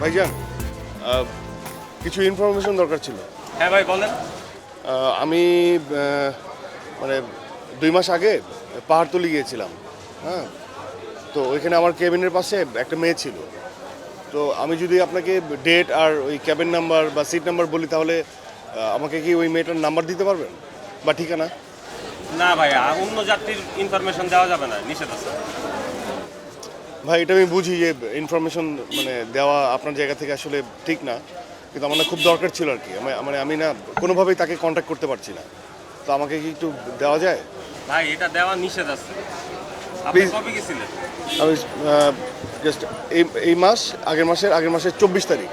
ভাইজান কিছু ইনফরমেশন দরকার ছিল। হ্যাঁ ভাই বলেন। আমি মানে দুই মাস আগে পাহাড়তলি গিয়েছিলাম হ্যাঁ? তো ওইখানে আমার কেবিনের পাশে একটা মেয়ে ছিল। তো আমি যদি আপনাকে ডেট আর ওই ক্যাবিন নাম্বার বা সিট নাম্বার বলি তাহলে আমাকে কি ওই মেয়েটার নাম্বার দিতে পারবেন? বা ঠিকানা? না ভাই অন্য যাত্রীর ইনফরমেশন দেওয়া যাবে না নিষেধ আছে। ভাই এটা আমি বুঝি যে ইনফরমেশন মানে দেওয়া আপনার জায়গা থেকে আসলে ঠিক না কিন্তু আমার না খুব দরকার ছিল আর কি। মানে আমি না কোনোভাবেই তাকে কন্ট্যাক্ট করতে পারছি না। তো আমাকে কি একটু দেওয়া যায়? ভাই এটা দেওয়া নিষেধ আছে। আপনি কবে গেছিলেন? আমি জাস্ট এই এই মাস আগের মাসের আগের মাসের চব্বিশ তারিখ।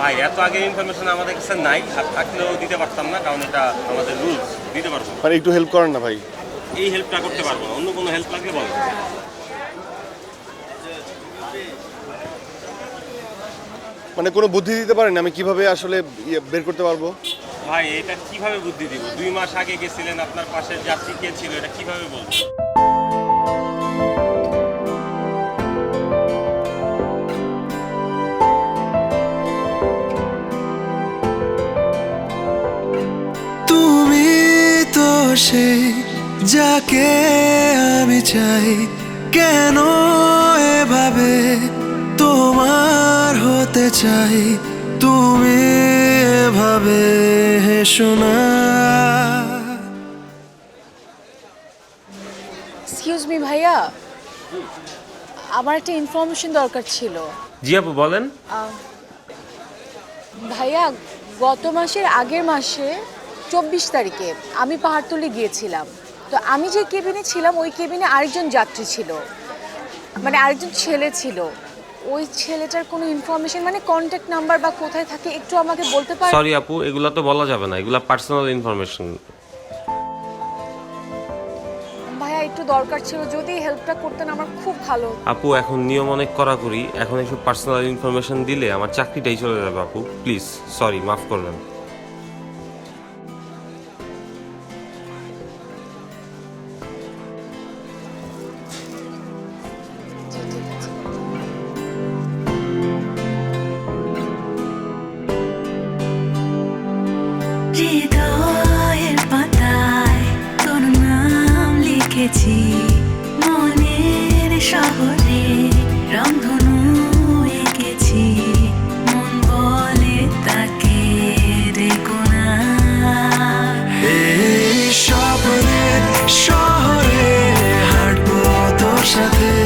ভাই এত আগে ইনফরমেশন আমাদের কাছে নাই। আর থাকলেও দিতে পারতাম না কারণ এটা আমাদের রুলস দিতে পারব। মানে একটু হেল্প করেন না ভাই। এই হেল্পটা করতে পারব না। অন্য কোনো হেল্প লাগলে বলো। মানে কোনো বুদ্ধি দিতে পারেন? আমি কীভাবে আসলে ইয়ে বের করতে পারব? ভাই এটা কীভাবে বুদ্ধি দিব? দুই মাস আগে গেছিলেন আপনার পাশে যাত্রী কে ছিল? এটা কীভাবে বলব? তুমি তো সেই যাকে আমি চাই কেন এভাবে চাই তুমি এভাবে শোনা এক্সকিউজ মি ভাইয়া। আমার একটা ইনফরমেশন দরকার ছিল। জি আপু বলেন। ভাইয়া গত মাসের আগের মাসে চব্বিশ তারিখে আমি পাহাড়তলি গিয়েছিলাম। তো আমি যে কেবিনে ছিলাম ওই কেবিনে আরেকজন যাত্রী ছিল। মানে আরেকজন ছেলে ছিল। ওই ছেলেটার কোনো ইনফরমেশন মানে কন্ট্যাক্ট নাম্বার বা কোথায় থাকে একটু আমাকে বলতে পারেন সরি আপু এগুলো তো বলা যাবে না এগুলো পার্সোনাল ইনফরমেশন ভাইয়া একটু দরকার ছিল যদি হেল্পটা করতেন আমার খুব ভালো হতো। আপু এখন নিয়ম অনেক কড়াকড়ি এখন এসব পার্সোনাল ইনফরমেশন দিলে আমার চাকরিটাই চলে যাবে আপু প্লিজ সরি মাফ করবেন শহরে হাঁটবো তোর সাথে।